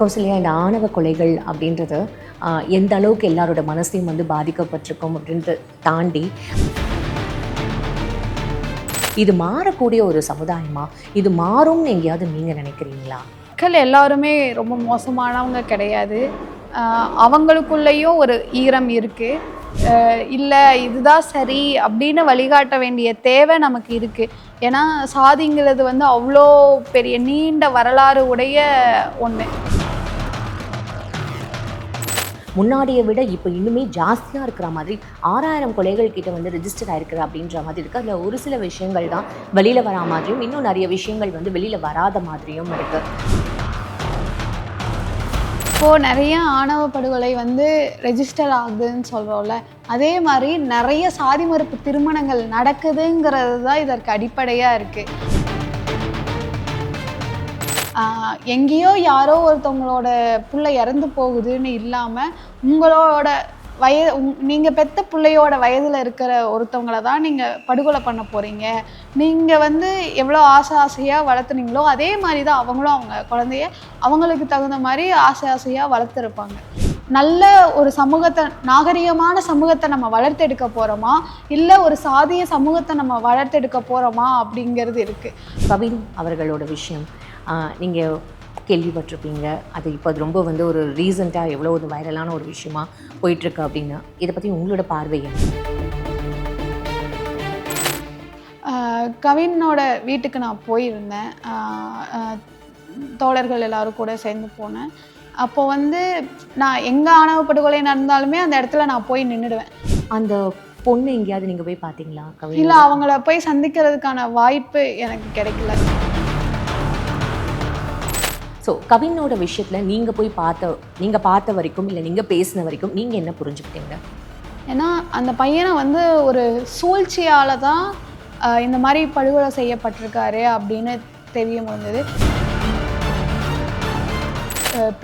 கௌசல்யா இந்த ஆணவ கொலைகள் அப்படின்றது எந்த அளவுக்கு எல்லாரோட மனசையும் வந்து பாதிக்கப்பட்டிருக்கும் அப்படின்றத தாண்டி இது மாறக்கூடிய ஒரு சமுதாயமா? இது மாறும்னு எங்கேயாவது நீங்க நினைக்கிறீங்களா? மக்கள் எல்லாருமே ரொம்ப மோசமானவங்க கிடையாது. அவங்களுக்குள்ளேயும் ஒரு ஈரம் இருக்குது இல்லை இதுதான் சரி அப்படின்னு வழிகாட்ட வேண்டிய தேவை நமக்கு இருக்குது ஏன்னா சாதிங்கிறது வந்து அவ்வளோ பெரிய நீண்ட வரலாறு உடைய ஒன்று முன்னாடியை விட இப்போ இன்னுமே ஜாஸ்தியாக இருக்கிற மாதிரி ஆறாயிரம் கொலைகள் கிட்ட வந்து ரெஜிஸ்டர் ஆயிருக்குது அப்படின்ற மாதிரி இருக்குது அதில் ஒரு சில விஷயங்கள் தான் வெளியில் வரா மாதிரியும் இன்னும் நிறைய விஷயங்கள் வந்து வெளியில் வராத மாதிரியும் இருக்குது இப்போது நிறைய ஆணவ படுகொலை வந்து ரெஜிஸ்டர் ஆகுதுன்னு சொல்கிறோம்ல அதே மாதிரி நிறைய சாதி மறுப்பு திருமணங்கள் நடக்குதுங்கிறது தான் இதற்கு அடிப்படையாக இருக்குது எங்கேயோ யாரோ ஒருத்தவங்களோட புள்ள இறந்து போகுதுன்னு இல்லாமல் உங்களோட வய நீங்கள் பெத்த பிள்ளையோட வயதில் இருக்கிற ஒருத்தவங்கள தான் நீங்கள் படுகொலை பண்ண போகிறீங்க நீங்கள் வந்து எவ்வளோ ஆசை ஆசையாக வளர்த்துனீங்களோ அதே மாதிரி தான் அவங்களும் அவங்க குழந்தைய அவங்களுக்கு தகுந்த மாதிரி ஆசை ஆசையாக வளர்த்துருப்பாங்க. நல்ல ஒரு சமூகத்தை நாகரிகமான சமூகத்தை நம்ம வளர்த்தெடுக்க போகிறோமா இல்லை ஒரு சாதிய சமூகத்தை நம்ம வளர்த்தெடுக்க போகிறோமா அப்படிங்கிறது இருக்குது கவின் அவர்களோட விஷயம். நீங்கள் கேள்விப்பட்டிருப்பீங்க. அது இப்போ அது ரொம்ப வந்து ஒரு ரீசண்டாக எவ்வளோ ஒரு வைரலான ஒரு விஷயமா போயிட்டுருக்கு அப்படின்னு இதை பற்றி உங்களோட பார்வை கவினோட வீட்டுக்கு நான் போயிருந்தேன். தோழர்கள் எல்லாரும் கூட சேர்ந்து போனேன். அப்போ வந்து நான் எங்கே ஆணவ படுகொலை நடந்தாலுமே அந்த இடத்துல நான் போய் நின்றுடுவேன் அந்த பொண்ணு எங்கேயாவது நீங்கள் போய் பார்த்தீங்களா? இல்லை அவங்கள போய் சந்திக்கிறதுக்கான வாய்ப்பு எனக்கு கிடைக்கல. ஸோ கவினோட விஷயத்தில் நீங்கள் போய் பார்த்த நீங்கள் பார்த்த வரைக்கும் இல்லை நீங்கள் பேசின வரைக்கும் நீங்கள் என்ன புரிஞ்சுக்கிட்டீங்க? ஏன்னா அந்த பையனை வந்து ஒரு சூழ்ச்சியால தான் இந்த மாதிரி படுகொலை செய்யப்பட்டிருக்காரு அப்படின்னு தெரிய முடிஞ்சது.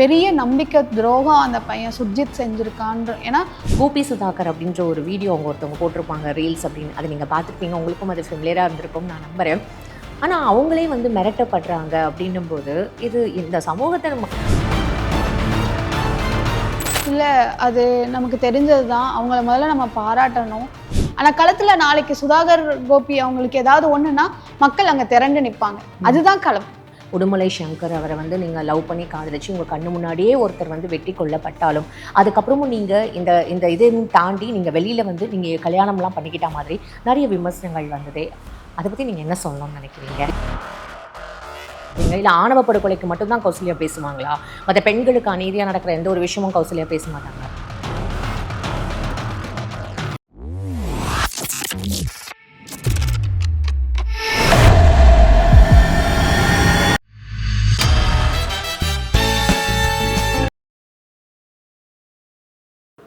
பெரிய நம்பிக்கை துரோகம் அந்த பையன் சுர்ஜித் செஞ்சுருக்கான்ற ஏன்னா கோபி சுதாகர் அப்படின்ற ஒரு வீடியோ அவங்க ஒருத்தவங்க போட்டிருப்பாங்க ரீல்ஸ் அப்படின்னு. அதை நீங்கள் பார்த்துருப்பீங்க. உங்களுக்கும் அது ஃபெமிலியராக இருந்திருக்கும் நான் நம்புகிறேன் ஆனால் அவங்களே வந்து மிரட்டப்படுறாங்க அப்படின்னும்போது இது இந்த சமூகத்தை நம்ம இல்லை அது நமக்கு தெரிஞ்சது தான் அவங்கள முதல்ல நம்ம பாராட்டணும். ஆனால் களத்தில் நாளைக்கு சுதாகர் கோபி அவங்களுக்கு ஏதாவது ஒன்றுனா மக்கள் அங்கே திரண்டு நிற்பாங்க அதுதான் களம். உடுமலை சங்கர் அவரை வந்து நீங்கள் லவ் பண்ணி காதலிச்சு உங்கள் கண்ணு முன்னாடியே ஒருத்தர் வந்து வெட்டி கொல்லப்பட்டாலும் அதுக்கப்புறமும் நீங்கள் இந்த இந்த இதையும் தாண்டி நீங்கள் வெளியில் வந்து நீங்கள் கல்யாணம்லாம் பண்ணிக்கிட்ட மாதிரி நிறைய விமர்சனங்கள் வந்ததே. அதை பற்றி நீங்கள் என்ன சொல்லணும்னு நினைக்கிறீங்க? இல்லை ஆணவ படுகொலைக்கு மட்டும்தான் கௌசல்யா பேசுவாங்களா? மற்ற பெண்களுக்கு அநீதியாக நடக்கிற எந்த ஒரு விஷயமும் கௌசல்யா பேச மாட்டாங்க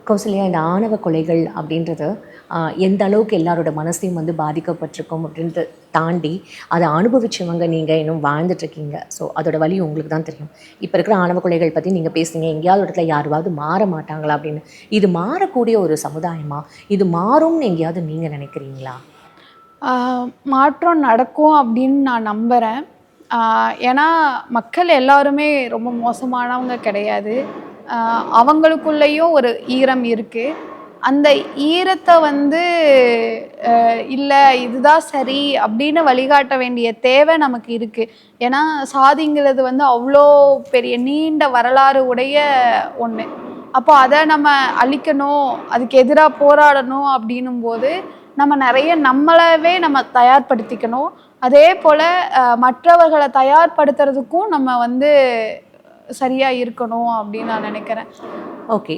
கௌசல்யா இந்த ஆணவ கொலைகள் அப்படின்றது எந்த அளவுக்கு எல்லாரோட மனசையும் வந்து பாதிக்கப்பட்டிருக்கும் அப்படின்றத தாண்டி அதை அனுபவிச்சவங்க நீங்கள் இன்னும் வாழ்ந்துட்டுருக்கீங்க. ஸோ அதோட வழி உங்களுக்கு தான் தெரியும். இப்போ இருக்கிற ஆணவ கொலைகள் பற்றி நீங்கள் பேசுனீங்க எங்கேயாவது ஒரு இடத்துல யாருவாவது மாற மாட்டாங்களா அப்படின்னு. இது மாறக்கூடிய ஒரு சமுதாயமா? இது மாறும்னு எங்கேயாவது நீங்கள் நினைக்கிறீங்களா? மாற்றம் நடக்கும் அப்படின்னு நான் நம்புகிறேன் ஏன்னா மக்கள் எல்லாருமே ரொம்ப மோசமானவங்க கிடையாது. அவங்களுக்குள்ளேயும் ஒரு ஈரம் இருக்குது அந்த ஈரத்தை வந்து இல்லை இதுதான் சரி அப்படின்னு வழிகாட்ட வேண்டிய தேவை நமக்கு இருக்குது ஏன்னா சாதிங்கிறது வந்து அவ்வளோ பெரிய நீண்ட வரலாறு உடைய ஒன்று அப்போ அதை நம்ம அழிக்கணும் அதுக்கு எதிராக போராடணும் அப்படின்னும் போது நம்ம நிறைய நம்மளவே நம்ம தயார்படுத்திக்கணும். அதே போல் மற்றவர்களை தயார்படுத்துறதுக்கும் நம்ம வந்து சரியாக இருக்கணும் அப்படின்னு நான் நினைக்கிறேன். ஓகே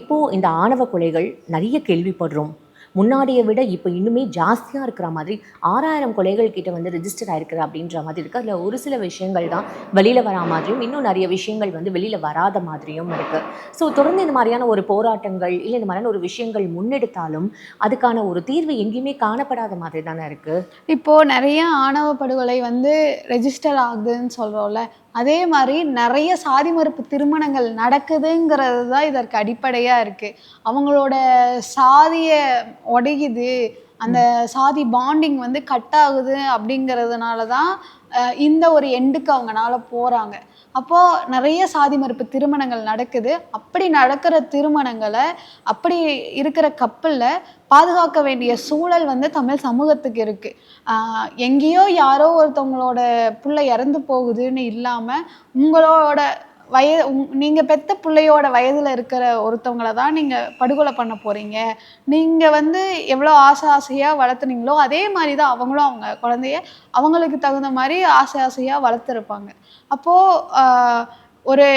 இப்போது இந்த ஆணவ கொலைகள் நிறைய கேள்விப்படுறோம். முன்னாடியை விட இப்போ இன்னுமே ஜாஸ்தியாக இருக்கிற மாதிரி ஆறாயிரம் கொலைகள் கிட்ட வந்து ரெஜிஸ்டர் ஆயிருக்குது அப்படின்ற மாதிரி இருக்குது அதில் ஒரு சில விஷயங்கள் தான் வெளியில் வரா மாதிரியும் இன்னும் நிறைய விஷயங்கள் வந்து வெளியில் வராத மாதிரியும் இருக்குது ஸோ தொடர்ந்து இந்த மாதிரியான ஒரு போராட்டங்கள் இல்லை இந்த மாதிரியான ஒரு விஷயங்கள் முன்னெடுத்தாலும் அதுக்கான ஒரு தீர்வு எங்கேயுமே காணப்படாத மாதிரி தானே இருக்குது இப்போது நிறைய ஆணவ படுகொலை வந்து ரெஜிஸ்டர் ஆகுதுன்னு சொல்கிறோம்ல அதே மாதிரி நிறைய சாதி மறுப்பு திருமணங்கள் நடக்குதுங்கிறது தான் இதற்கு அடிப்படையாக இருக்குது அவங்களோட சாதிய உடையுது அந்த சாதி பாண்டிங் வந்து கட் ஆகுது அப்படிங்கிறதுனால தான் இந்த ஒரு எண்டுக்கு அவங்கனால போகிறாங்க அப்போது நிறைய சாதி மறுப்பு திருமணங்கள் நடக்குது. அப்படி நடக்கிற திருமணங்களை அப்படி இருக்கிற கப்பலில் பாதுகாக்க வேண்டிய சூழல் வந்து தமிழ் சமூகத்துக்கு இருக்குது எங்கேயோ யாரோ ஒருத்தவங்களோட புள்ள இறந்து போகுதுன்னு இல்லாமல் உங்களோட வய நீங்கள் பெத்த பிள்ளையோட வயதில் இருக்கிற ஒருத்தவங்கள தான் நீங்கள் படுகொலை பண்ண போகிறீங்க நீங்கள் வந்து எவ்வளோ ஆசை ஆசையாக வளர்த்துனீங்களோ அதே மாதிரி தான் அவங்களும் அவங்க குழந்தைய அவங்களுக்கு தகுந்த மாதிரி ஆசை ஆசையாக வளர்த்துருப்பாங்க. அப்போது ஒரு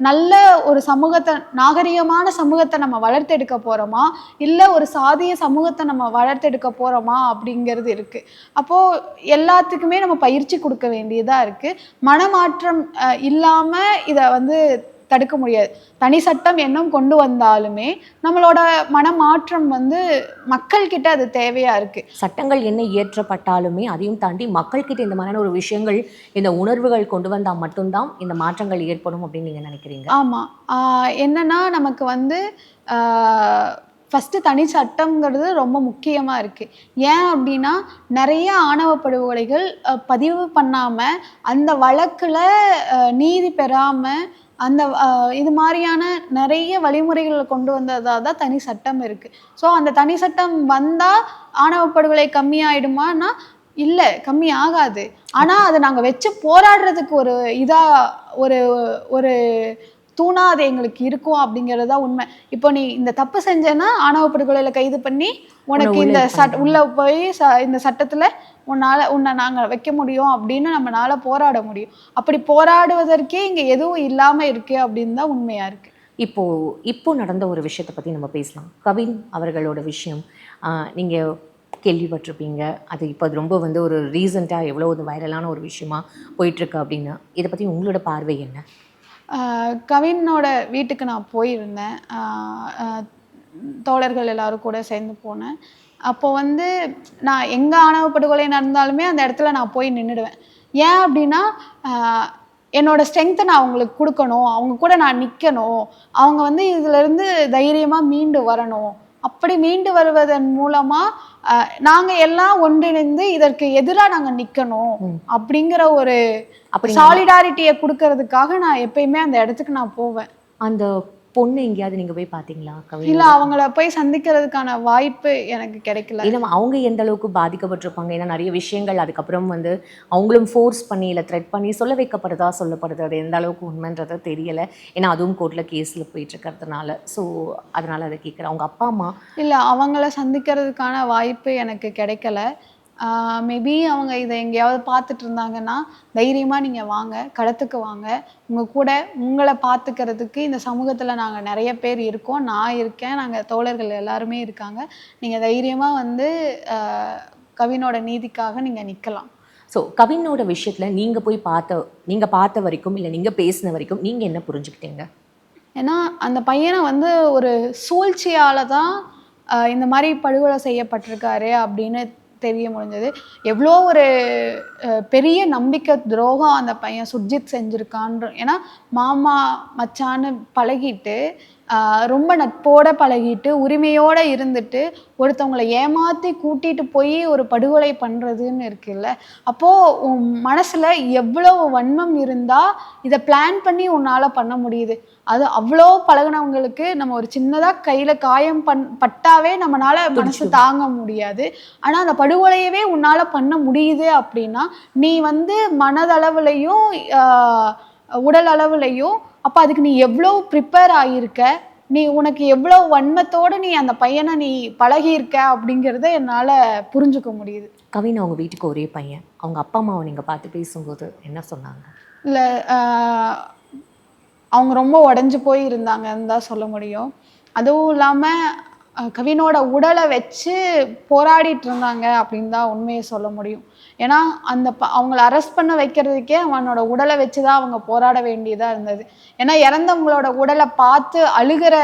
நல்ல ஒரு சமூகத்தை நாகரிகமான சமூகத்தை நம்ம வளர்த்தெடுக்க போகிறோமா இல்லை ஒரு சாதிய சமூகத்தை நம்ம வளர்த்தெடுக்க போகிறோமா அப்படிங்கிறது இருக்குது அப்போது எல்லாத்துக்குமே நம்ம பயிற்சி கொடுக்க வேண்டியதாக இருக்குது மனமாற்றம் இல்லாமல் இதை வந்து தடுக்க முடியாது. தனி சட்டம் என்னும் கொண்டு வந்தாலுமே நம்மளோட மனமாற்றம் வந்து மக்கள்கிட்ட அது தேவையாக இருக்குது சட்டங்கள் என்ன இயற்றப்பட்டாலுமே அதையும் தாண்டி மக்கள்கிட்ட இந்த மாதிரியான ஒரு விஷயங்கள் இந்த உணர்வுகள் கொண்டு வந்தால் மட்டும்தான் இந்த மாற்றங்கள் ஏற்படும் அப்படின்னு நீங்கள் நினைக்கிறீங்க? ஆமாம் என்னன்னா நமக்கு வந்து ஃபஸ்ட்டு தனி சட்டம்ங்கிறது ரொம்ப முக்கியமாக இருக்குது ஏன் அப்படின்னா நிறைய ஆணவ படுகொலைகள் பதிவு பண்ணாமல் அந்த வழக்கில் நீதி பெறாமல் அந்த இது மாதிரியான நிறைய வழிமுறைகளை கொண்டு வந்ததாக தான் தனி சட்டம் இருக்குது ஸோ அந்த தனி சட்டம் வந்தால் ஆணவ படுகொலை கம்மியாயிடுமான்னா இல்லை கம்மி ஆகாது. ஆனால் அதை நாங்கள் வச்சு போராடுறதுக்கு ஒரு இதாக ஒரு ஒரு தூணா அது எங்களுக்கு இருக்கும் அப்படிங்கிறது தான் உண்மை. இப்போ நீ இந்த தப்பு செஞ்சேன்னா ஆணவ படுகொலையில் கைது பண்ணி உனக்கு இந்த சட் உள்ளே போய் ச இந்த சட்டத்தில் உன்னால் உன்னை நாங்கள் வைக்க முடியும் அப்படின்னு நம்மளால போராட முடியும். அப்படி போராடுவதற்கே இங்கே எதுவும் இல்லாமல் இருக்கு அப்படின்னு தான் உண்மையாக இருக்குது இப்போ இப்போ நடந்த ஒரு விஷயத்தை பற்றி நம்ம பேசலாம். கவின் அவர்களோட விஷயம் நீங்கள் கேள்விப்பட்டிருப்பீங்க. அது இப்போ அது ரொம்ப வந்து ஒரு ரீசெண்டாக எவ்வளோ ஒரு வைரலான ஒரு விஷயமா போயிட்டுருக்கு அப்படின்னு. இதை பற்றி உங்களோட பார்வை என்ன? கவினோட வீட்டுக்கு நான் போயிருந்தேன். தோழர்கள் எல்லாரும் கூட சேர்ந்து போனேன். அப்போ வந்து நான் எங்கே ஆணவ படுகொலை நடந்தாலுமே அந்த இடத்துல நான் போய் நின்றுடுவேன் ஏன் அப்படின்னா என்னோடய என்னோட ஸ்ட்ரென்த்தை நான் அவங்களுக்கு கொடுக்கணும். அவங்க கூட நான் நிற்கணும் அவங்க வந்து இதுலேருந்து தைரியமாக மீண்டு வரணும். அப்படி மீண்டு வருவதன் மூலமாக நாங்கள் எல்லாம் ஒன்றிணைந்து இதற்கு எதிராக நாங்கள் நிற்கணும் ம். அப்படிங்கிற ஒரு சாலிடாரிட்டியை கொடுக்கறதுக்காக நான் எப்பயுமே அந்த இடத்துக்கு நான் போவேன் அந்த பொண்ணு எங்கேயாவது நீங்கள் போய் பார்த்தீங்களா? கவின் இல்ல அவங்கள போய் சந்திக்கிறதுக்கான வாய்ப்பு எனக்கு கிடைக்கல. ஏன்னா அவங்க எந்த அளவுக்கு பாதிக்கப்பட்டிருப்பாங்க? ஏன்னா நிறைய விஷயங்கள் அதுக்கப்புறம் வந்து அவங்களும் ஃபோர்ஸ் பண்ணி இல்லை த்ரெட் பண்ணி சொல்ல வைக்கப்படுதா சொல்லப்படுது அது எந்த அளவுக்கு உண்மைன்றது தெரியல. ஏன்னா அதுவும் கோர்ட்டில் கேஸில் போயிட்டு இருக்கிறதுனால. ஸோ அதனால அதை கேட்குறேன். அவங்க அப்பா அம்மா? இல்ல அவங்கள சந்திக்கிறதுக்கான வாய்ப்பு எனக்கு கிடைக்கல. மேபி அவங்க இதை எங்கேயாவது பார்த்துட்டு இருந்தாங்கன்னா தைரியமா நீங்க வாங்க களத்துக்கு வாங்க. உங்க கூட உங்களை பார்த்துக்கிறதுக்கு இந்த சமூகத்துல நாங்க நிறைய பேர் இருக்கோம். நான் இருக்கேன். நாங்க தோழர்கள் எல்லாருமே இருக்காங்க. நீங்க தைரியமா வந்து கவினோட நீதிக்காக நீங்க நிக்கலாம். ஸோ கவினோட விஷயத்தில் நீங்கள் போய் பார்த்த நீங்கள் பார்த்த வரைக்கும் இல்லை நீங்கள் பேசின வரைக்கும் நீங்கள் என்ன புரிஞ்சுக்கிட்டீங்க? ஏன்னா அந்த பையனை வந்து ஒரு சூழ்ச்சியால தான் இந்த மாதிரி படுகொலை செய்யப்பட்டிருக்காரு அப்படின்னு தெரிய முடிஞ்சது. எவ்வளோ ஒரு பெரிய நம்பிக்கை துரோகம் அந்த பையன் சுர்ஜித் செஞ்சுருக்கான்ற ஏன்னா மாமா மச்சான்னு பழகிட்டு ரொம்ப நட்போட பழகிட்டு உரிமையோடு இருந்துட்டு ஒருத்தவங்களை ஏமாற்றி கூட்டிட்டு போய் ஒரு படுகொலை பண்ணுறதுன்னு இருக்குல்ல. அப்போது உன் மனசில் எவ்வளோ வன்மம் இருந்தால் இதை பிளான் பண்ணி உன்னால் பண்ண முடியுது. அது அவ்வளோ பழகுனவங்களுக்கு நம்ம ஒரு சின்னதா கையில காயம் பண் பட்டாவே நம்மனால மனசு தாங்க முடியாது. ஆனா அந்த படுகொலையவே உன்னால பண்ண முடியுது அப்படின்னா நீ வந்து மனதளவுலையும் உடல் அளவுலையும் அப்போ அதுக்கு நீ எவ்வளோ ப்ரிப்பேர் ஆகியிருக்க நீ உனக்கு எவ்வளோ வன்மத்தோட நீ அந்த பையனை நீ பழகியிருக்க அப்படிங்கிறத என்னால் புரிஞ்சுக்க முடியுது. கவின் அவங்க வீட்டுக்கு ஒரே பையன். அவங்க அப்பா அம்மாவை நீங்கள் பார்த்து பேசும்போது என்ன சொன்னாங்க? இல்லை அவங்க ரொம்ப உடஞ்சி போய் இருந்தாங்கன்னு தான் சொல்ல முடியும். அதுவும் இல்லாமல் கவினோட உடலை வச்சு போராடிட்டு இருந்தாங்க அப்படின்னு தான் உண்மையை சொல்ல முடியும். ஏன்னா அந்த ப அவங்கள அரெஸ்ட் பண்ண வைக்கிறதுக்கே அவனோட உடலை வச்சு தான் அவங்க போராட வேண்டியதாக இருந்தது. ஏன்னா இறந்தவங்களோட உடலை பார்த்து அழுகிற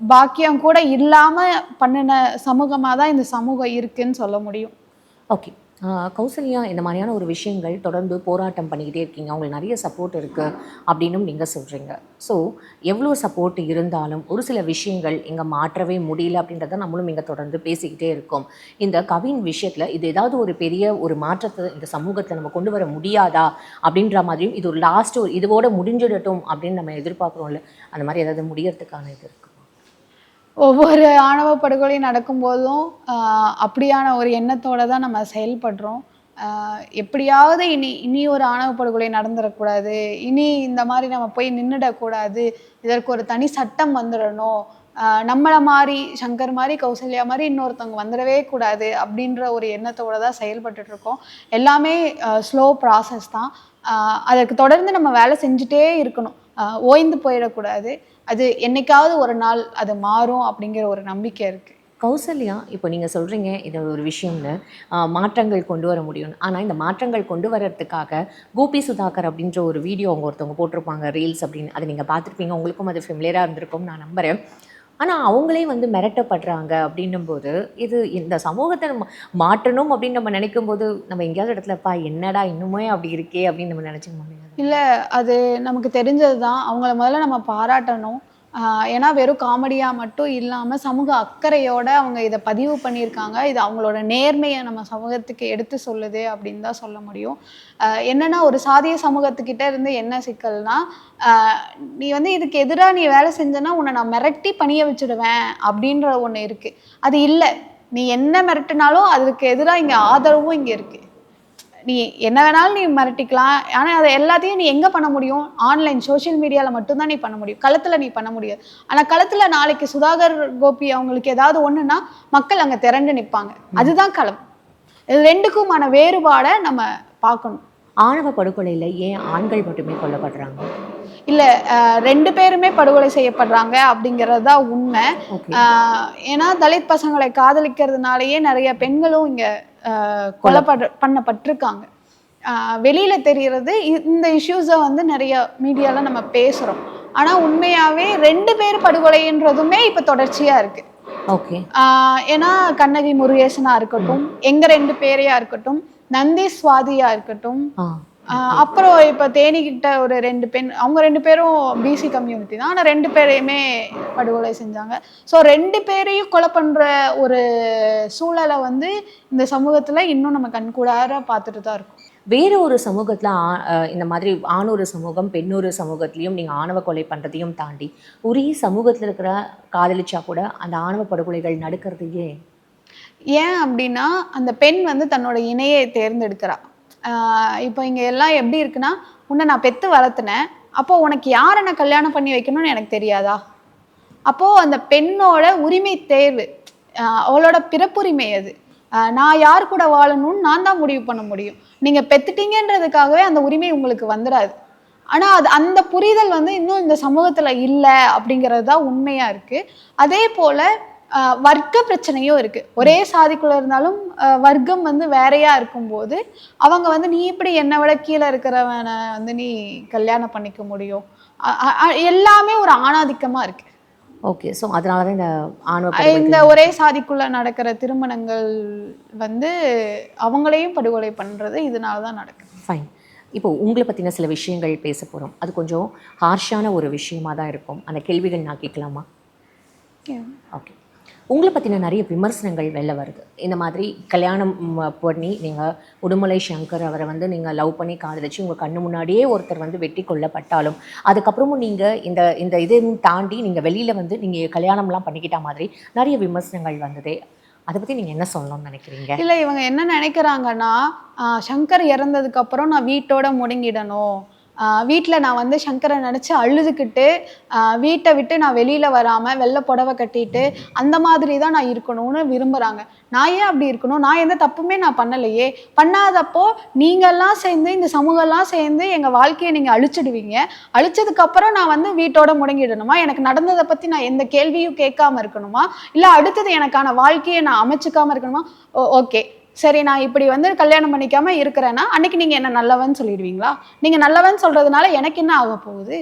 பாக்கியம் கூட இல்லாமல் பண்ணின சமூகமாக தான் இந்த சமூகம் இருக்குன்னு சொல்ல முடியும். ஓகே கௌசல்யா இந்த மாதிரியான ஒரு விஷயங்கள் தொடர்ந்து போராட்டம் பண்ணிக்கிட்டே இருக்கீங்க. அவங்களுக்கு நிறைய சப்போர்ட் இருக்குது அப்படின்னும் நீங்கள் சொல்கிறீங்க ஸோ எவ்வளோ சப்போர்ட் இருந்தாலும் ஒரு சில விஷயங்கள் இங்கே மாற்றவே முடியல அப்படின்றத நம்மளும் இங்கே தொடர்ந்து பேசிக்கிட்டே இருக்கோம். இந்த கவின் விஷயத்தில் இது ஏதாவது ஒரு பெரிய ஒரு மாற்றத்தை இந்த சமூகத்தில் நம்ம கொண்டு வர முடியாதா அப்படின்ற மாதிரியும் இது ஒரு லாஸ்ட் ஒரு இதுவோட முடிஞ்சிடட்டும் அப்படின்னு நம்ம எதிர்பார்க்குறோம்ல. அந்த மாதிரி ஏதாவது முடியறதுக்கான இது இருக்குது ஒவ்வொரு ஆணவ படுகொலை நடக்கும்போதும் அப்படியான ஒரு எண்ணத்தோடு தான் நம்ம செயல்படுறோம். எப்படியாவது இனி இனி ஒரு ஆணவ படுகொலை நடந்துடக்கூடாது இனி இந்த மாதிரி நம்ம போய் நின்றுடக்கூடாது இதற்கு ஒரு தனி சட்டம் வந்துடணும். நம்மளை மாதிரி சங்கர் மாதிரி கௌசல்யா மாதிரி இன்னொருத்தவங்க வந்துடவே கூடாது அப்படின்ற ஒரு எண்ணத்தோடு தான் செயல்பட்டுட்டு இருக்கோம் எல்லாமே ஸ்லோ ப்ராசஸ் தான். அதற்கு தொடர்ந்து நம்ம வேலை செஞ்சுட்டே இருக்கணும். ஓய்ந்து போயிடக்கூடாது. அது என்னைக்காவது ஒரு நாள் அது மாறும் அப்படிங்கிற ஒரு நம்பிக்கை இருக்கு. கௌசல்யா இப்போ நீங்கள் சொல்கிறீங்க இது ஒரு விஷயம்னு மாற்றங்கள் கொண்டு வர முடியும் ஆனால் இந்த மாற்றங்கள் கொண்டு வர்றதுக்காக கோபி சுதாகர் அப்படின்ற ஒரு வீடியோ அவங்க ஒருத்தவங்க போட்டிருப்பாங்க ரீல்ஸ் அப்படின்னு. அதை நீங்கள் பார்த்துருப்பீங்க உங்களுக்கும் அது ஃபெமிலியராக இருந்திருக்கும் நான் நம்புகிறேன் ஆனால் அவங்களே வந்து மிரட்டப்படுறாங்க அப்படின்னும்போது இது இந்த சமூகத்தை நம்ம மாற்றணும் அப்படின்னு நம்ம நினைக்கும் போது நம்ம எங்கேயாவது இடத்துலப்பா என்னடா இன்னுமே அப்படி இருக்கே அப்படின்னு நம்ம நினச்சிக்க முடியாது இல்லை அது நமக்கு தெரிஞ்சது தான் அவங்கள முதல்ல நம்ம பாராட்டணும். ஏன்னா வெறும் காமெடியாக மட்டும் இல்லாமல் சமூக அக்கறையோட அவங்க இதை பதிவு பண்ணியிருக்காங்க. இது அவங்களோட நேர்மையை நம்ம சமூகத்துக்கு எடுத்து சொல்லுது அப்படின்னு தான் சொல்ல முடியும். என்னென்னா என்னன்னா ஒரு சாதிய சமூகத்துக்கிட்ட இருந்து என்ன சிக்கல்னா நீ வந்து இதுக்கு எதிராக நீ வேலை செஞ்சனா உன்னை நான் மிரட்டி பணிய வச்சுடுவேன் அப்படின்ற ஒன்று இருக்குது அது இல்லை. நீ என்ன மிரட்டினாலும் அதுக்கு எதிராக இங்கே ஆதரவும் இங்கே இருக்குது நீ என்ன வேணாலும் நீ மிரட்டிக்கலாம். ஆனால் அதை எல்லாத்தையும் நீ எங்கே பண்ண முடியும்? ஆன்லைன் சோஷியல் மீடியாவில் மட்டும்தான் நீ பண்ண முடியும். களத்தில் நீ பண்ண முடியாது. ஆனால் களத்தில் நாளைக்கு சுதாகர் கோபி அவங்களுக்கு ஏதாவது ஒன்றுனா மக்கள் அங்கே திரண்டு நிற்பாங்க அதுதான் களம். இது ரெண்டுக்குமான வேறுபாடை நம்ம பார்க்கணும். ஆணவ படுகொலையில் ஏன் ஆண்கள் மட்டுமே கொல்லப்படுறாங்க? இல்லை ரெண்டு பேருமே படுகொலை செய்யப்படுறாங்க அப்படிங்கிறது தான் உண்மை ஏன்னா தலித் பசங்களை காதலிக்கிறதுனாலயே நிறைய பெண்களும் இங்க ஆஹ் கொலை பண்ற- பண்ணப்பட்டிருக்காங்க. வெளியில தெரியறது இந்த இஷ்யூஸை வந்து நிறைய மீடியால நம்ம பேசுறோம். ஆனா உண்மையாவே ரெண்டு பேர் படுகொலைன்றதுமே இப்ப தொடர்ச்சியா இருக்கு. ஏன்னா கண்ணகி முருகேசனா இருக்கட்டும் எங்க ரெண்டு பேரையா இருக்கட்டும் நந்தி சுவாதியா இருக்கட்டும் அப்புறம் இப்போ தேனிக்கிட்ட ஒரு ரெண்டு பெண் அவங்க ரெண்டு பேரும் பிசி கம்யூனிட்டி தான். ஆனால் ரெண்டு பேரையுமே படுகொலை செஞ்சாங்க. ஸோ ரெண்டு பேரையும் கொலை பண்ணுற ஒரு சூழலை வந்து இந்த சமூகத்தில் இன்னும் நம்ம கண்கூடார பார்த்துட்டு தான் இருக்கோம். வேறு ஒரு சமூகத்தில் இந்த மாதிரி ஆணொரு சமூகம் பெண்ணொரு சமூகத்திலையும் நீங்கள் ஆணவ கொலை பண்ணுறதையும் தாண்டி ஒரே சமூகத்தில் இருக்கிற காதலிச்சா கூட அந்த ஆணவ படுகொலைகள் நடக்கிறது ஏன்? ஏன் அப்படின்னா அந்த பெண் வந்து தன்னோட இணையை தேர்ந்தெடுக்கிறா. இப்போ இங்கே எல்லாம் எப்படி இருக்குன்னா உன்னை நான் பெத்து வளர்த்துனேன். அப்போ உனக்கு யாரை என்னை கல்யாணம் பண்ணி வைக்கணும்னு எனக்கு தெரியாதா? அப்போது அந்த பெண்ணோட உரிமை தேர்வு அவளோட பிறப்புரிமை அது. நான் யார் கூட வாழணும்னு நான் தான் முடிவு பண்ண முடியும். நீங்கள் பெத்துட்டீங்கன்றதுக்காகவே அந்த உரிமை உங்களுக்கு வந்துடாது ஆனால் அது அந்த புரிதல் வந்து இன்னும் இந்த சமூகத்தில் இல்லை அப்படிங்கிறது தான் உண்மையாக இருக்குது அதே போல் வர்க்க பிரச்சனையும் இருக்கு. ஒரே சாதிக்குள்ள இருந்தாலும் வர்க்கம் வந்து வேறையா இருக்கும்போது அவங்க வந்து நீ இப்படி என்னை விட கீழே இருக்கிறவனை வந்து நீ கல்யாணம் பண்ணிக்க முடியும். எல்லாமே ஒரு ஆணாதிக்கமா இருக்கு. ஓகே. ஸோ அதனால தான் இந்த ஆணவ இந்த ஒரே சாதிக்குள்ள நடக்கிற திருமணங்கள் வந்து அவங்களையும் படுகொலை பண்றது இதனால தான் நடக்குது. ஃபைன் இப்போ உங்களை பற்றின சில விஷயங்கள் பேச போகிறோம் அது கொஞ்சம் ஹார்ஷான ஒரு விஷயமா தான் இருக்கும். அந்த கேள்விகள் நான் கேட்கலாமா? ஓகே உங்களை பற்றின நிறைய விமர்சனங்கள் வெளில வருது. இந்த மாதிரி கல்யாணம் பண்ணி நீங்கள் உடுமலை சங்கர் அவரை வந்து நீங்கள் லவ் பண்ணி காதலிச்சு உங்கள் கண்ணு முன்னாடியே ஒருத்தர் வந்து வெட்டி கொல்லப்பட்டாலும் அதுக்கப்புறமும் நீங்கள் இந்த இந்த இதையும் தாண்டி நீங்கள் வெளியில் வந்து நீங்கள் கல்யாணம்லாம் பண்ணிக்கிட்ட மாதிரி நிறைய விமர்சனங்கள் வந்ததே. அதை பற்றி நீங்கள் என்ன சொல்லணும்னு நினைக்கிறீங்க? இல்லை இவங்க என்ன நினைக்கிறாங்கன்னா சங்கர் இறந்ததுக்கப்புறம் நான் வீட்டோட முடங்கிடணும். வீட்டில் நான் வந்து சங்கரை நினச்சி அழுதுகிட்டு வீட்டை விட்டு நான் வெளியில் வராமல் வெள்ளை புடவை கட்டிட்டு அந்த மாதிரி தான் நான் இருக்கணும்னு விரும்புகிறாங்க நான் ஏன் அப்படி இருக்கணும்? நான் எந்த தப்புமே நான் பண்ணலையே. பண்ணாதப்போ நீங்கள்லாம் சேர்ந்து இந்த சமூகம்லாம் சேர்ந்து எங்கள் வாழ்க்கையை நீங்கள் அழிச்சிடுவீங்க. அழிச்சதுக்கப்புறம் நான் வந்து வீட்டோட முடங்கிடணுமா? எனக்கு நடந்ததை பற்றி நான் எந்த கேள்வியும் கேட்காம இருக்கணுமா? இல்லை அடுத்தது எனக்கான வாழ்க்கையை நான் அமைச்சுக்காம இருக்கணுமா? ஓகே. சரி நான் இப்படி வந்து கல்யாணம் பண்ணிக்காம இருக்கிறேன்னா அன்னைக்கு நீங்க என்ன நல்லவன் சொல்லிடுவீங்களா? நீங்க நல்லவன் சொல்றதுனால எனக்கு என்ன ஆக போகுது?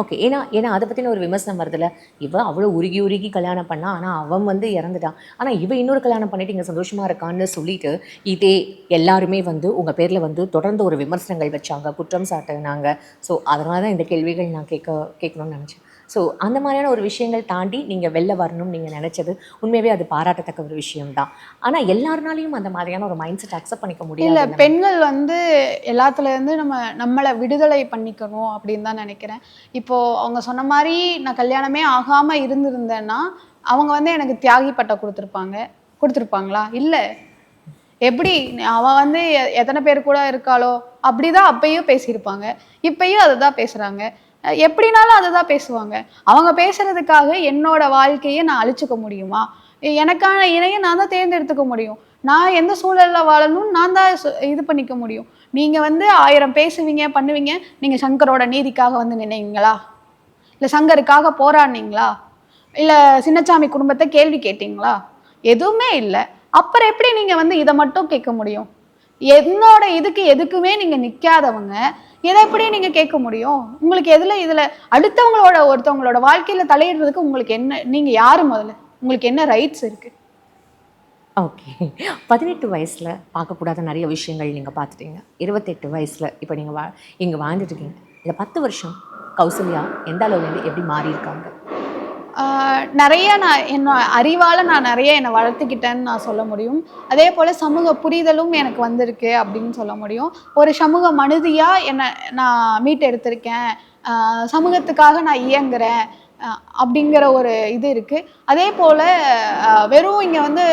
ஓகே ஏன்னா ஏன்னா அதை பற்றின ஒரு விமர்சனம் வருதுல்ல. இவ அவ்வளோ உருகி உருகி கல்யாணம் பண்ணா ஆனால் அவன் வந்து இறந்துட்டான். ஆனால் இவ இன்னொரு கல்யாணம் பண்ணிட்டு இங்கே சந்தோஷமாக இருக்கான்னு சொல்லிட்டு இதே எல்லாருமே வந்து உங்கள் பேரில் வந்து தொடர்ந்து ஒரு விமர்சனங்கள் வச்சாங்க குற்றம் சாட்டினாங்க. ஸோ அதனால தான் இந்த கேள்விகள் நான் கேட்க கேட்கணும்னு நினச்சேன். ஸோ அந்த மாதிரியான ஒரு விஷயங்கள் தாண்டி நீங்கள் வெளில வரணும்னு நீங்கள் நினச்சது உண்மையாகவே அது பாராட்டத்தக்க ஒரு விஷயம்தான். ஆனால் எல்லாருனாலையும் அந்த மாதிரியான ஒரு மைண்ட் செட் அக்செப்ட் பண்ணிக்க இல்ல முடியல பெண்கள் வந்து எல்லாத்துல இருந்து நம்ம நம்மளை விடுதலை பண்ணிக்கணும் அப்படின்னு தான் நினைக்கிறேன். இப்போ அவங்க சொன்ன மாதிரி நான் கல்யாணமே ஆகாம இருந்திருந்தேன்னா அவங்க வந்து எனக்கு தியாகி பட்டம் கொடுத்துருப்பாங்க. கொடுத்துருப்பாங்களா? இல்ல. எப்படி? அவன் வந்து எத்தனை பேர் கூட இருக்காளோ? அப்படிதான் அப்பயும் பேசியிருப்பாங்க. இப்பயும் அதை தான் பேசுறாங்க. எப்படினாலும் அதை தான் பேசுவாங்க. அவங்க பேசுறதுக்காக என்னோட வாழ்க்கையை நான் அழிச்சுக்க முடியுமா? எனக்கான இணையை நான் தான் தேர்ந்தெடுத்துக்க முடியும். நான் எந்த சூழலில் வாழணும்னு நான் தான் இது பண்ணிக்க முடியும். நீங்கள் வந்து ஆயிரம் பேசுவீங்க பண்ணுவீங்க நீங்கள் சங்கரோட நீதிக்காக வந்து நினைவீங்களா இல்லை சங்கருக்காக போராடினீங்களா? இல்லை சின்னச்சாமி குடும்பத்தை கேள்வி கேட்டீங்களா? எதுவுமே இல்லை. அப்புறம் எப்படி நீங்கள் வந்து இதை மட்டும் கேட்க முடியும்? என்னோட இதுக்கு எதுக்குமே நீங்க நிக்காதவங்க. இதை எப்படி நீங்க கேட்க முடியும்? உங்களுக்கு எதுல இதுல அடுத்தவங்களோட ஒருத்தவங்களோட வாழ்க்கையில தலையிடுறதுக்கு உங்களுக்கு என்ன நீங்க யாரு முதல்ல? உங்களுக்கு என்ன ரைட்ஸ் இருக்கு? ஓகே பதினெட்டு வயசில் பார்க்கக்கூடாத நிறைய விஷயங்கள் நீங்கள் பார்த்துட்டீங்க. இருபத்தெட்டு வயசில் இப்போ நீங்கள் வா இங்கே வாழ்ந்துட்டுருக்கீங்க இந்த பத்து வருஷம் கௌசல்யா எந்த அளவுலேருந்து எப்படி மாறியிருக்காங்க? நிறைய நான் என்ன அறிவால் நான் நிறைய என்னை வளர்த்துக்கிட்டேன்னு நான் சொல்ல முடியும். அதே போல் சமூக புரிதலும் எனக்கு வந்திருக்கு அப்படின்னு சொல்ல முடியும். ஒரு சமூக மனுதியாக என்னை நான் மீட் எடுத்திருக்கேன் சமூகத்துக்காக நான் இயங்குறேன் அப்படிங்கிற ஒரு இது இருக்குது அதே போல் வெறும் இங்கே வந்து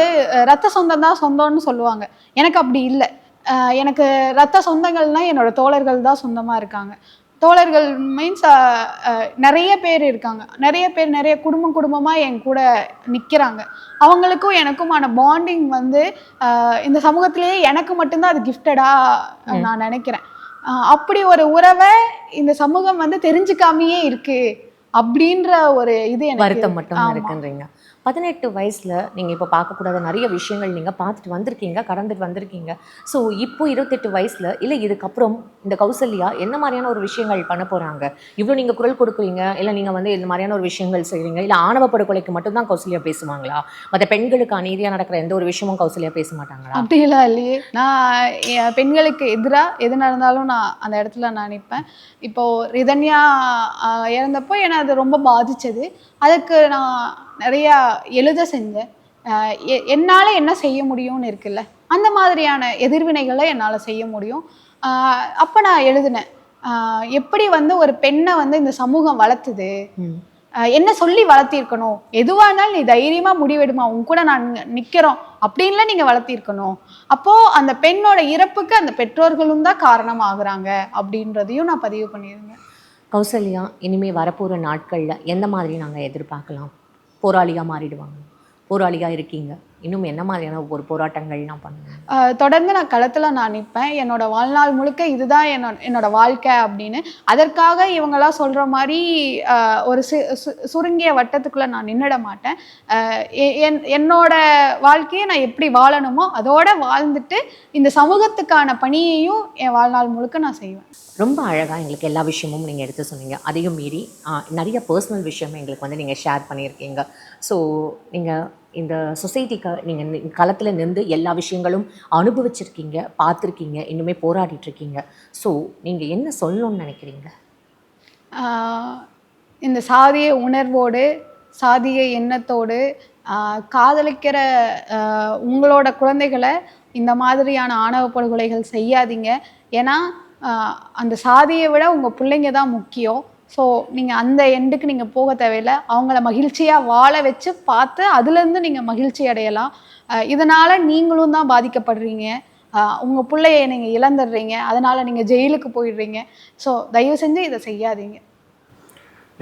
ரத்த சொந்தம் தான் சொந்தம்னு சொல்லுவாங்க. எனக்கு அப்படி இல்லை. எனக்கு ரத்த சொந்தங்கள்னா என்னோட தோழர்கள் தான் சொந்தமாக இருக்காங்க. தோழர்கள் மீன்ஸ் நிறைய பேர் இருக்காங்க. நிறைய பேர் நிறைய குடும்பம் குடும்பமாக என் கூட நிற்கிறாங்க அவங்களுக்கும் எனக்குமான பாண்டிங் வந்து இந்த சமூகத்திலேயே எனக்கு மட்டும்தான் அது கிஃப்டடாக நான் நினைக்கிறேன். அப்படி ஒரு உறவை இந்த சமூகம் வந்து தெரிஞ்சுக்காமையே இருக்கு அப்படின்ற ஒரு இது எனக்கு வருத்தம் மட்டும். இருக்குன்றீங்க. பதினெட்டு வயசில் நீங்கள் இப்போ பார்க்கக்கூடாத நிறைய விஷயங்கள் நீங்கள் பார்த்துட்டு வந்திருக்கீங்க கடந்துட்டு வந்திருக்கீங்க. ஸோ இப்போ இருபத்தெட்டு வயசில் இல்லை இதுக்கப்புறம் இந்த கௌசல்யா என்ன மாதிரியான ஒரு விஷயங்கள் பண்ண போகிறாங்க இவ்வளோ நீங்கள் குரல் கொடுக்குறீங்க இல்லை நீங்கள் வந்து இந்த மாதிரியான ஒரு விஷயங்கள் செய்கிறீங்க இல்லை ஆணவ படுகொலைக்கு மட்டும்தான் கௌசல்யா பேசுவாங்களா? மற்ற பெண்களுக்கு அநீதியாக நடக்கிற எந்த ஒரு விஷயமும் கௌசல்யா பேச மாட்டாங்களா? அப்படிலாம் இல்லையே. நான் பெண்களுக்கு எதிராக எது நடந்தாலும் நான் அந்த இடத்துல நான் நிற்பேன் இப்போது ரிதன்யா இறந்தப்போ ஏன்னா அது ரொம்ப பாதித்தது அதுக்கு நான் நிறையா எழுத செஞ்சேன். என்னால என்ன செய்ய முடியும்னு இருக்குல்ல அந்த மாதிரியான எதிர்வினைகளை என்னால் செய்ய முடியும். அப்போ நான் எழுதினேன். எப்படி வந்து ஒரு பெண்ணை வந்து இந்த சமூகம் வளர்த்துது? என்ன சொல்லி வளர்த்திருக்கணும்? எதுவாக இருந்தாலும் நீ தைரியமா முடிவெடுமா? உன் கூட நான் நிற்கிறோம் அப்படின்லாம் நீங்க வளர்த்திருக்கணும். அப்போ அந்த பெண்ணோட இறப்புக்கு அந்த பெற்றோர்களும் தான் காரணம் ஆகுறாங்க அப்படின்றதையும் நான் பதிவு பண்ணியிருந்தேன். கௌசல்யா இனிமேல் வரப்போகிற நாட்களில் எந்த மாதிரி நாங்கள் எதிர்பார்க்கலாம்? போராளியாக மாறிடுவாங்க. போராளியாக இருக்கீங்க. இன்னும் என்ன மாதிரியான ஒரு போராட்டங்கள்லாம் ஆஹ் தொடர்ந்து நான் களத்துல நான் நிற்பேன் என்னோட வாழ்நாள் முழுக்க இதுதான் என்னோட என்னோட வாழ்க்கை அப்படின்னு. அதற்காக இவங்கெல்லாம் சொல்ற மாதிரி ஒரு சு சுருங்கிய வட்டத்துக்குள்ள நான் நின்னுட மாட்டேன். என்- என்னோட வாழ்க்கையை நான் எப்படி வாழணுமோ அதோட வாழ்ந்துட்டு இந்த சமூகத்துக்கான பணியையும் என் வாழ்நாள் முழுக்க நான் செய்வேன். ரொம்ப அழகாக எங்களுக்கு எல்லா விஷயமும் நீங்கள் எடுத்து சொன்னீங்க. அதையும் மீறி நிறைய பர்சனல் விஷயம் எங்களுக்கு வந்து நீங்கள் ஷேர் பண்ணியிருக்கீங்க. ஸோ நீங்கள் இந்த சொசைட்டிக்கு நீங்கள் களத்தில் நின்று எல்லா விஷயங்களும் அனுபவிச்சிருக்கீங்க பார்த்துருக்கீங்க இன்னுமே போராடிட்டுருக்கீங்க. ஸோ நீங்கள் என்ன சொல்லணும்னு நினைக்கிறீங்க? இந்த சாதிய உணர்வோடு சாதிய எண்ணத்தோடு காதலிக்கிற உங்களோட குழந்தைகளை இந்த மாதிரியான ஆணவ படுகொலைகள் செய்யாதீங்க. ஏன்னா அந்த சாதியை விட உங்கள் பிள்ளைங்க தான் முக்கியம். ஸோ நீங்கள் அந்த எண்டுக்கு நீங்கள் போக தேவையில்லை. அவங்கள மகிழ்ச்சியாக வாழ வச்சு பார்த்து அதுலேருந்து நீங்கள் மகிழ்ச்சி அடையலாம். இதனால நீங்களும் தான் பாதிக்கப்படுறீங்க. உங்கள் பிள்ளைய நீங்கள் இழந்துடுறீங்க. அதனால் நீங்கள் ஜெயிலுக்கு போயிடுறீங்க. ஸோ தயவு செஞ்சு இதை செய்யாதீங்க.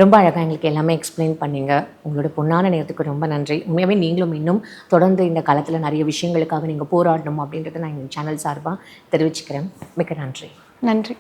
ரொம்ப அழகாக எங்களுக்கு எல்லாமே எக்ஸ்பிளைன் பண்ணீங்க. உங்களோட பொன்னான நேரத்துக்கு ரொம்ப நன்றி. உண்மையாகவே நீங்களும் இன்னும் தொடர்ந்து இந்த காலத்தில் நிறைய விஷயங்களுக்காக நீங்கள் போராடணும் அப்படின்றத நான் எங்கள் சேனல் சார்பாக தெரிவிச்சுக்கிறேன். மிக்க நன்றி. நன்றி.